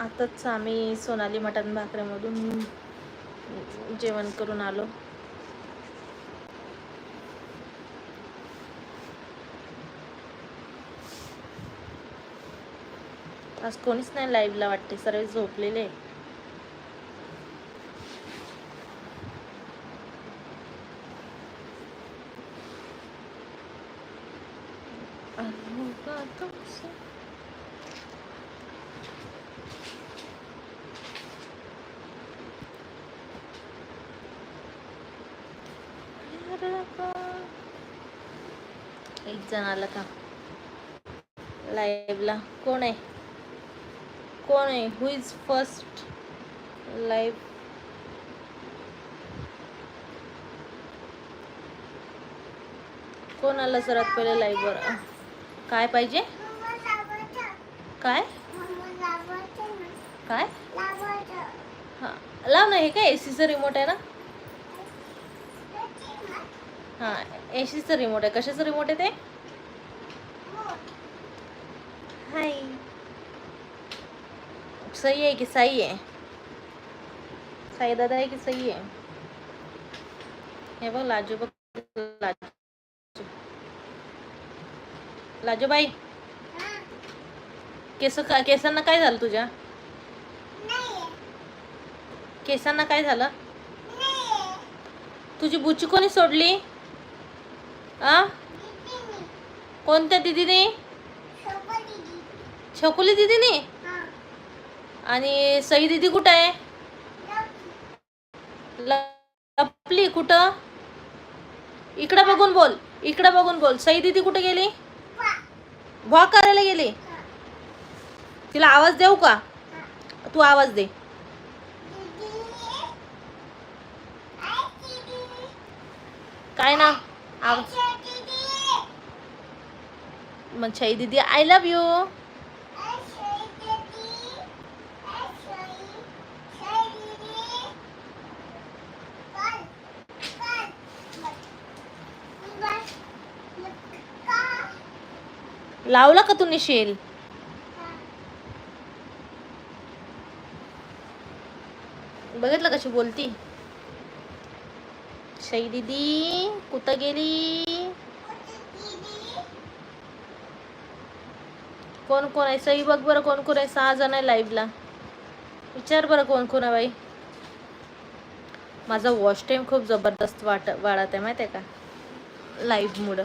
आताच आम्ही सोनाली मटण भाकऱ्यामधून जेवण करून आलो. आज कोणीच नाही लाईव्हला वाटते सर्व झोपलेले. होगा तुमसे का एक जण आलं का? लाईव्हला कोण आहे? कोण आहे? हु इज फर्स्ट लाईव्ह कोण आला सर्वात पहिले लाईव्हवर काय पाहिजे? काय? काय? हां. लाव ना हे काय एसीचं रिमोट आहे ना? हां एसीचं रिमोट आहे. कशाचं रिमोट आहे ते? हाय। सही आहे की सही है? साई दादा आहे की सही आहे हे बघ लाजू बघ लाजू। लाजूबाई केस का केसांना काय झालं तुझ्या? केसांना काय झालं? तुझी बुची कोणी सोडली? आ? कोणत्या दिदीने? छकुली दिदीने आणि सई दिदी कुठं आहे? लपली कुठं? इकडं बघून बोल इकडं बघून बोल. सई दिदी कुठे गेली? भॉ करायला गेली? तिला आवाज देऊ का? तू आवाज दे. काय ना आवाज मग सई दिदी आय लव्ह यू लावला का तू निशील? बघितलं कशी बोलती? शै दिदी कुठं गेली? कोण कोण आहे? सई बघ बरं कोण कोण आहे सहा जण आहे लाईव्हला विचार बरं कोण कोण आहे बाई. माझा वॉश टाईम खूप जबरदस्त वाट वाढत आहे माहिती आहे का लाईव्हमुळं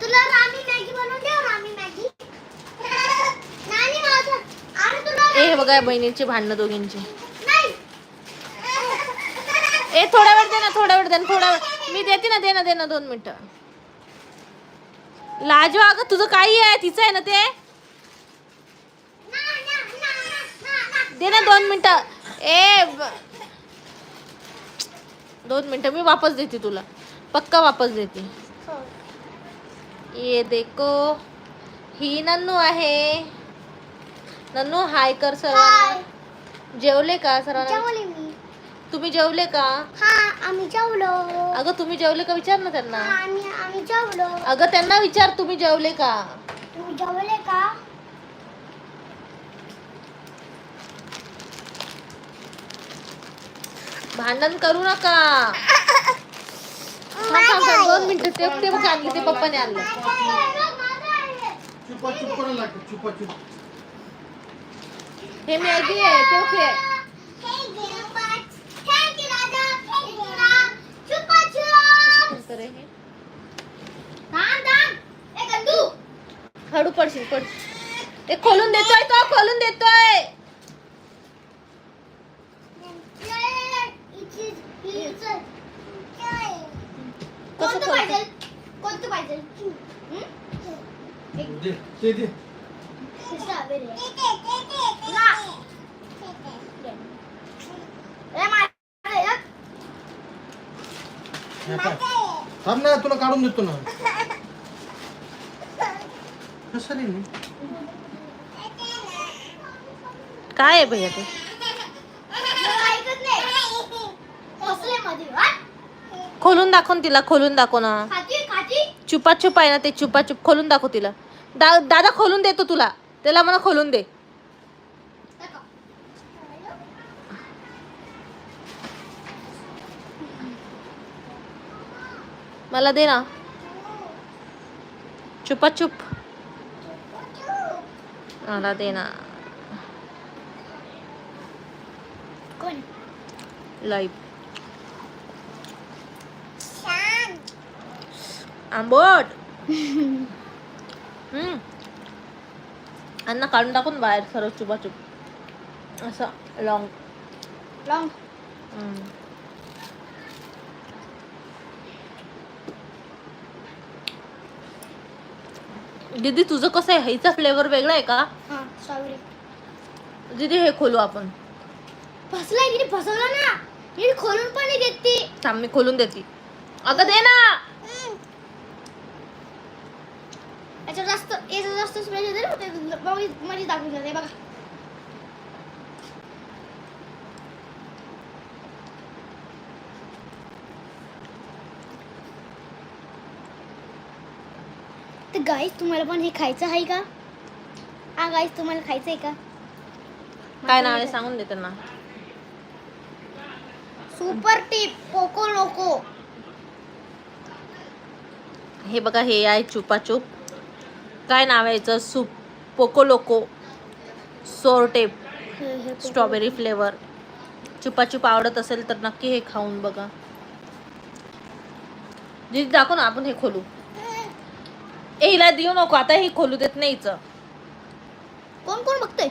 तुला रामी मॅगी बनवून देऊ रामी मॅगी नानी माझं आणि तुला ए हे बघा बहिणीची भांडणं दोघींची. ए थोडा वेळ दे ना थोडा वेळ दे ना थोडा वेळ. मी देते ना दे ना दे ना दोन मिनिटं. लाजो अगं तुझं काही आहे तिचं आहे ना ते? दे ना दोन मिनिटं. ए दोन मिनिटं मी वापस देते तुला. पक्का वापस देते. ये देखो ही नन्नू आहे. नन्नू हाय कर सर्वांना. जेवले का सर्वांना? जेवले मी. तुम्ही जेवले का? हा आम्ही जेवलो. अगं तुम्ही जेवले का? विचार ना त्यांना. हा, आम्ही आम्ही जेवलो. अगं त्यांना विचार तुम्ही जेवले का? तुम्ही जेवले का? भांडण करू नका. थांब, थांब, थांब, दोन मिनिटं ते ते बघ आणली ते पप्पाने आणलं. चुपा. चुप करायला लागतं चुपा चुप. हे मॅगी आहे तो खेळ हळू पडशील पड. ते खोलून देतोय तो खोलून देतोय. कसं पाहिजे? कोणतं पाहिजे? थांब ना तुला काढून देतो ना कसं रे मी? काय आहे भैया ते मला ऐकत नाही. हसले मध्ये, हं? खोलून दाखव ना तिला खोलून दाखव ना खाती खाती चुपा चुप आहे ना ते चुपा चुप खोलून दाखव तिला दा दादा खोलून देतो तुला त्याला मला खोलून दे मला दे ना चुपा चुप मला दे ना कोण लाईव्ह आंबट हम्म अन्न काढून टाकून बाहेर सर्व चुपा चुप असं लॉंग लॉंग दीदी तुझं कसं आहे? ह्याचा फ्लेवर वेगळा आहे का? हां स्ट्रॉबेरी दीदी हे खोलू आपण. फसलाय तिने फसवलं ना. मी खोलून पण नाही देत ती. थांब मी खोलून देते. अगं दे ना. याच्यात जास्त याच्यात जास्त स्पेस येते ना ते मध्ये दाखवून जाते बघा. तर गाईस तुम्हाला पण हे खायचं आहे का? हा गाईस तुम्हाला खायचं आहे का? काय नाव आहे सांगून दे त्यांना. सुपर टिप पोको लोको हे बघा हे आहे चुपाचूप काय नाव आहे याचं? Soup Poco Loco sour tape strawberry flavour Chupa Chups आवडत असेल तर नक्की हे खाऊन बघा. दीदी दाखव ना आपण हे खोलू. ए हिला देऊ नको आता हे खोलू देत नाही हिचं. कोण कोण बघतोय?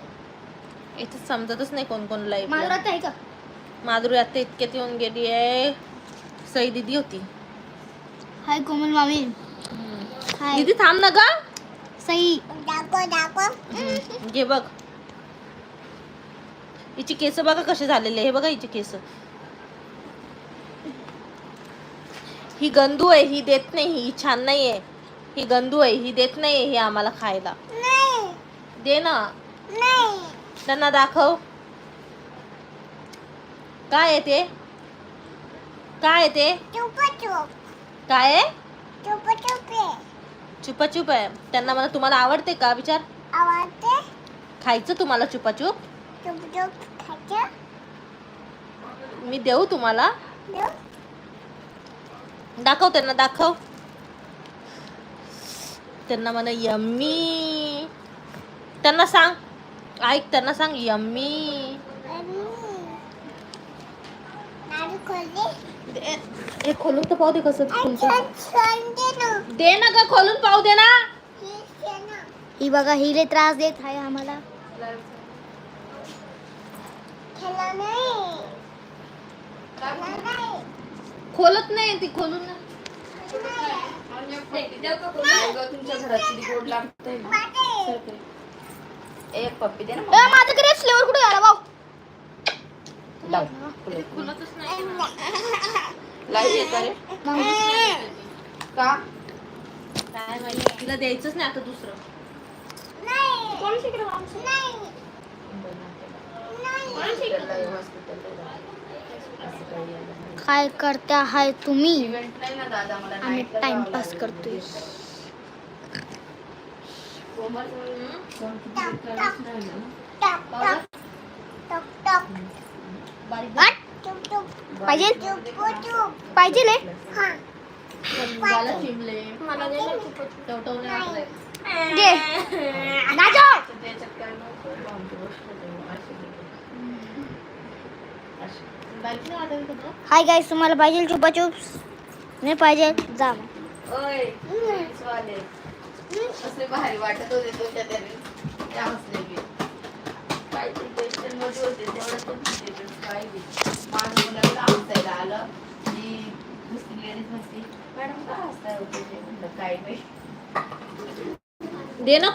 इथे समजतच नाही कोण कोण लाईव्ह माधुरात आहे का? माधुरी आता इतक्यात येऊन गेली आहे. सई दीदी होती. हाय कोमल मामी. हाय. दीदी थांब ना गा. सई. दाखव दाखव. घे बघ. हिची केस बघा कसे झालेले हे बघा हिचे केस. ही गंदू आहे ही देत नाही ही छान नाही आहे ही गंदू आहे ही देत नाही हे आम्हाला खायला. दे ना. त्यांना दाखव. काय आहे ते? काय आहे ते? काय आहे? चुपाचुप आहे. त्यांना मला तुम्हाला आवडते का विचार? खायचं तुम्हाला चुपाचुप? मी देऊ तुम्हाला. दाखव त्यांना दाखव. त्यांना म्हणा यम्मी. त्यांना सांग. ऐक त्यांना सांग यम्मी. हे खोलून तर पाहू दे कसं. दे ना का खोलून पाहू दे ना. ही बघा हिले त्रास देत आहे आम्हाला. खोलत नाही ती खोलून ना. तुमच्या घरात किती गोड लागतंय एक पप्पी दे ना फ्लेवर कुठे गेला भाऊ खुलतच नाही लाइट येतं रे का काय माहिती तिला द्यायचंच नाही आता दुसरं काय करता आहे तुम्ही? इव्हेंट नाही ना दादा मला आम्ही टाइमपास करतोय? पाहिजे? पाहिजे मला हाय गाईस तुम्हाला पाहिजे चुपा चुप्स नाही पाहिजे जा नाही दे ना.